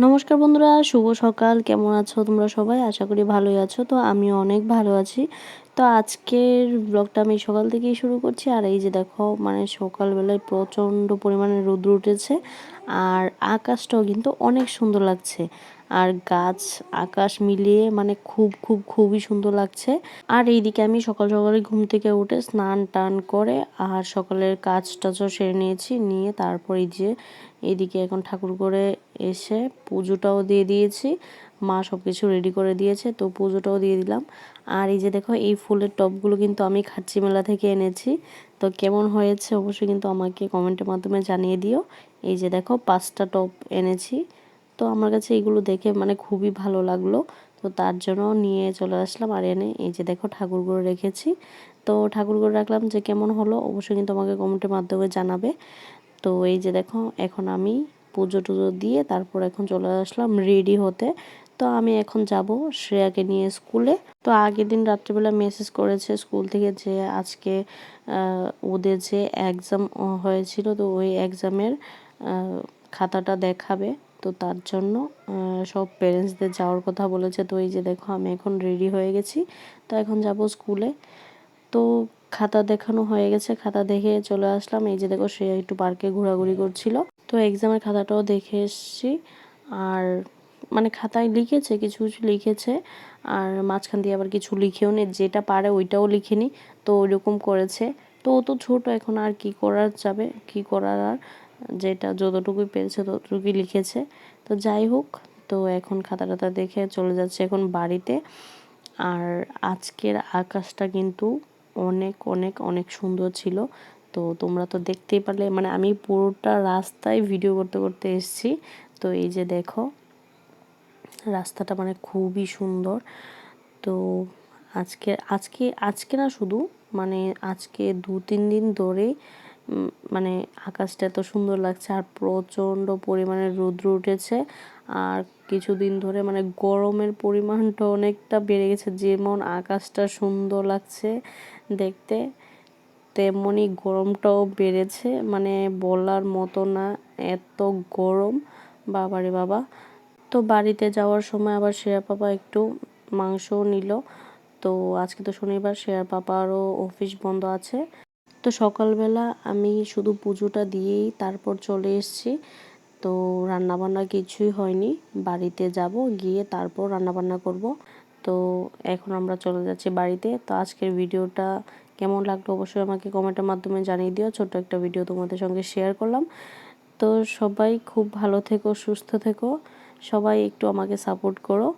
নমস্কার বন্ধুরা, শুভ সকাল। কেমন আছো তোমরা সবাই? আশা করি ভালোই আছো। তো আমি অনেক ভালো আছি। তো আজকের ব্লগটা আমি সকাল থেকেই শুরু করছি। আর এই যে দেখো মানে সকালবেলায় প্রচণ্ড পরিমাণে রোদ্র উঠেছে। আর আকাশটাও কিন্তু অনেক সুন্দর লাগছে। আর গাছ, আকাশ মিলিয়ে মানে খুব খুব, খুবই সুন্দর লাগছে। আর এইদিকে আমি সকাল সকালে ঘুম থেকে উঠে স্নান টান করে আর সকালের কাজ টাজও সেরে নিয়েছি। নিয়ে তারপর এই যে এইদিকে এখন ঠাকুর করে এসে পুজোটাও দিয়ে দিয়েছি। মা সব কিছু রেডি করে দিয়েছে, তো পুজোটাও দিয়ে দিলাম। আর এই যে দেখো, এই ফুলের টপগুলো কিন্তু আমি খাচ্ছি মেলা থেকে এনেছি। তো কেমন হয়েছে অবশ্যই কিন্তু আমাকে কমেন্টের মাধ্যমে জানিয়ে দিও। এই যে দেখো, পাঁচটা টপ এনেছি। তো আমার কাছে এগুলো দেখে মানে খুবই ভালো লাগল। তো তার জন্য নিয়ে চলে আসলাম। আর এনে এই যে দেখো ঠাকুরগুলো রেখেছি। তো ঠাকুরগুলো রাখলাম যে কেমন হলো অবশ্যই কিন্তু আমাকে কমেন্টের মাধ্যমে জানাবে। তো এই যে দেখো এখন আমি পুজো টুজো দিয়ে তারপর এখন চলে আসলাম রেডি হতে। তো আমি এখন যাব শ্রেয়াকে নিয়ে স্কুলে তো আগের দিন রাত্রিবেলা মেসেজ করেছে স্কুল থেকে যে আজকে ওদের যে এক্সাম হয়েছিল তো ওই এক্সামের খাতাটা দেখাবে। তো তার জন্য সব প্যারেন্টসদের যাওয়ার কথা বলেছে। তো এই যে দেখো, আমি এখন রেডি হয়ে গেছি। তো এখন যাব স্কুলে তো খাতা দেখানো হয়ে গেছে। খাতা দেখে চলে আসলাম। এই যে দেখো, সে একটু পার্কে ঘোরাঘুরি করছিল। তো এক্সামের খাতাটাও দেখে এসছি। আর মানে খাতায় লিখেছে, কিছু কিছু লিখেছে। আর মাঝখান দিয়ে আবার কিছু লিখেও নি, যেটা পারে ওইটাও লিখেনি। তো ওইরকম করেছে। তো ও তো ছোটো, এখন আর কি করার যাবে? কি করার আর যেটা যতটুকুই পেরেছে ততটুকুই লিখেছে। তো যাই হোক, তো এখন খাতা টাতা দেখে চলে যাচ্ছে এখন বাড়িতে। আর আজকের আকাশটা কিন্তু অনেক অনেক অনেক সুন্দর ছিল। তো তোমরা তো দেখতেই পারলে মানে আমি পুরোটা রাস্তায় ভিডিও করতে করতে এসেছি। তো এই যে দেখো, রাস্তাটা মানে খুবই সুন্দর। তো আজকে আজকে আজকে না শুধু মানে আজকে দু, তিন দিন ধরেই মানে আকাশটা এত সুন্দর লাগছে আর প্রচণ্ড পরিমাণে রৌদ্র উঠেছে। আর কিছুদিন ধরে মানে গরমের পরিমাণটা অনেকটা বেড়ে গেছে, যেমন আকাশটা সুন্দর লাগছে দেখতে তেমনই গরমটাও বেড়েছে। মানে বলার মতো না, এত গরম, বাবারে বাবা। তো বাড়িতে যাওয়ার সময় আবার শেয়ার পাপা একটু মাংসও নিল। তো আজকে তো শনিবার, শেয়ার পাপারও অফিস বন্ধ আছে। তো সকালবেলা আমি শুধু পুজোটা দিয়েই তারপর চলে এসেছি। তো রান্নাবান্না কিছুই হয়নি। বাড়িতে যাব, গিয়ে তারপর রান্নাবান্না করব। তো এখন আমরা চলে যাচ্ছি বাড়িতে। তো আজকের ভিডিওটা কেমন লাগল অবশ্যই আমাকে কমেন্টের মাধ্যমে জানিয়ে দিও। ছোট্ট একটা ভিডিও তোমাদের সঙ্গে শেয়ার করলাম। তো সবাই খুব ভালো থেকো, সুস্থ থেকো। সবাই একটু আমাকে সাপোর্ট করো।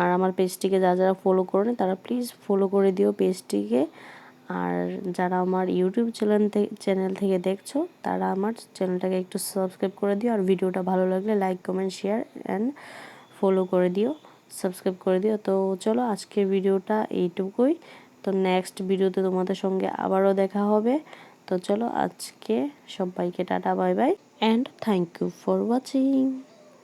আর আমার পেজটিকে যারা যারা ফলো করো তারা প্লিজ ফলো করে দিও পেজটিকে আর যারা আমার ইউটিউব চ্যানেল থেকে চ্যানেল থেকে দেখছ, তারা আমার চ্যানেলটাকে একটু সাবস্ক্রাইব করে দিও। আর ভিডিওটা ভালো লাগলে like comment share and follow করে দিও। সাবস্ক্রাইব করে দিও। তো চলো আজকের ভিডিওটা এইটুকুই। তো নেক্সট ভিডিওতে তোমাদের সঙ্গে আবারও দেখা হবে। তো চলো আজকে সবাইকে tata bye bye and thank you for watching